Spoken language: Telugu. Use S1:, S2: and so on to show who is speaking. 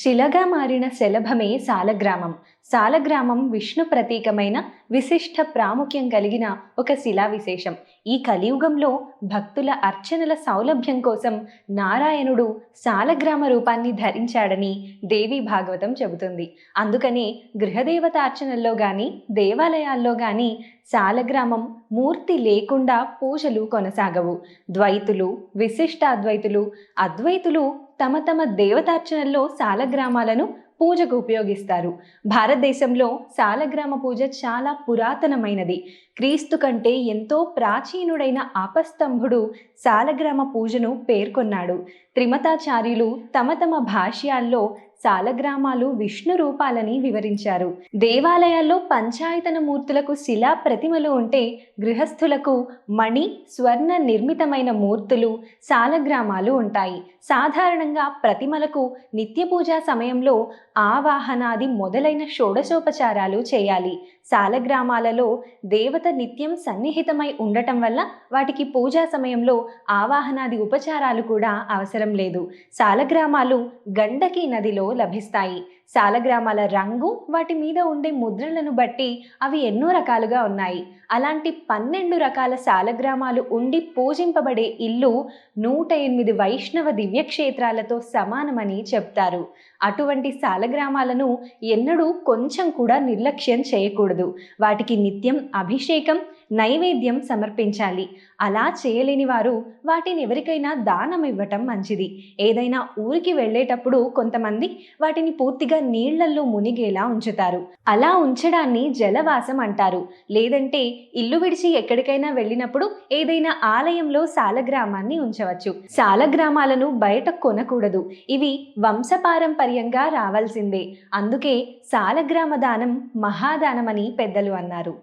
S1: శిలగా మారిన శలభమే సాలగ్రామం. సాలగ్రామం విష్ణు ప్రతీకమైన విశిష్ట ప్రాముఖ్యం కలిగిన ఒక శిలా విశేషం. ఈ కలియుగంలో భక్తుల అర్చనల సౌలభ్యం కోసం నారాయణుడు సాలగ్రామ రూపాన్ని ధరించాడని దేవి భాగవతం చెబుతుంది. అందుకనే గృహదేవత అర్చనల్లో గాని దేవాలయాల్లో గాని సాలగ్రామం మూర్తి లేకుండా పూజలు కొనసాగవు. ద్వైతులు విశిష్ట అద్వైతులు అద్వైతులు తమ తమ దేవతార్చనల్లో సాలగ్రామాలను పూజకు ఉపయోగిస్తారు. భారతదేశంలో సాలగ్రామ పూజ చాలా పురాతనమైనది. క్రీస్తు కంటే ఎంతో ప్రాచీనుడైన ఆపస్తంభుడు సాలగ్రామ పూజను పేర్కొన్నాడు. త్రిమతాచార్యులు తమ తమ భాష్యాల్లో సాలగ్రామాలు విష్ణు రూపాలని వివరించారు. దేవాలయాల్లో పంచాయతన మూర్తులకు శిలా ప్రతిమలు ఉంటే గృహస్థులకు మణి స్వర్ణ నిర్మితమైన మూర్తులు సాలగ్రామాలు ఉంటాయి. సాధారణంగా ప్రతిమలకు నిత్య పూజా సమయంలో ఆవాహనాది మొదలైన షోడశోపచారాలు చేయాలి. సాలగ్రామాలలో దేవత నిత్యం సన్నిహితమై ఉండటం వల్ల వాటికి పూజా సమయంలో ఆవాహనాది ఉపచారాలు కూడా అవసరం లేదు. సాలగ్రామాలు గండకి నదిలో లభిస్తాయి. సాలగ్రామాల రంగు వాటి మీద ఉండే ముద్రలను బట్టి అవి ఎన్నో రకాలుగా ఉన్నాయి. అలాంటి పన్నెండు రకాల సాలగ్రామాలు ఉండి పూజింపబడే ఇల్లు నూట ఎనిమిది వైష్ణవ దివ్యక్షేత్రాలతో సమానమని చెప్తారు. అటువంటి సాలగ్రామాలను ఎన్నడూ కొంచెం కూడా నిర్లక్ష్యం చేయకూడదు. వాటికి నిత్యం అభిషేకం నైవేద్యం సమర్పించాలి. అలా చేయలేని వారు వాటిని ఎవరికైనా దానం ఇవ్వటం మంచిది. ఏదైనా ఊరికి వెళ్ళేటప్పుడు కొంతమంది వాటిని పూర్తిగా నీళ్ళల్లో మునిగేలా ఉంచుతారు. అలా ఉంచడాన్ని జలవాసం అంటారు. లేదంటే ఇల్లు విడిచి ఎక్కడికైనా వెళ్ళినప్పుడు ఏదైనా ఆలయంలో సాలగ్రామాన్ని ఉంచవచ్చు. సాలగ్రామాలను బయట కొనకూడదు. ఇవి వంశపారంపర్యంగా రావాల్సిందే. అందుకే సాలగ్రామ దానం మహాదానమని పెద్దలు అన్నారు.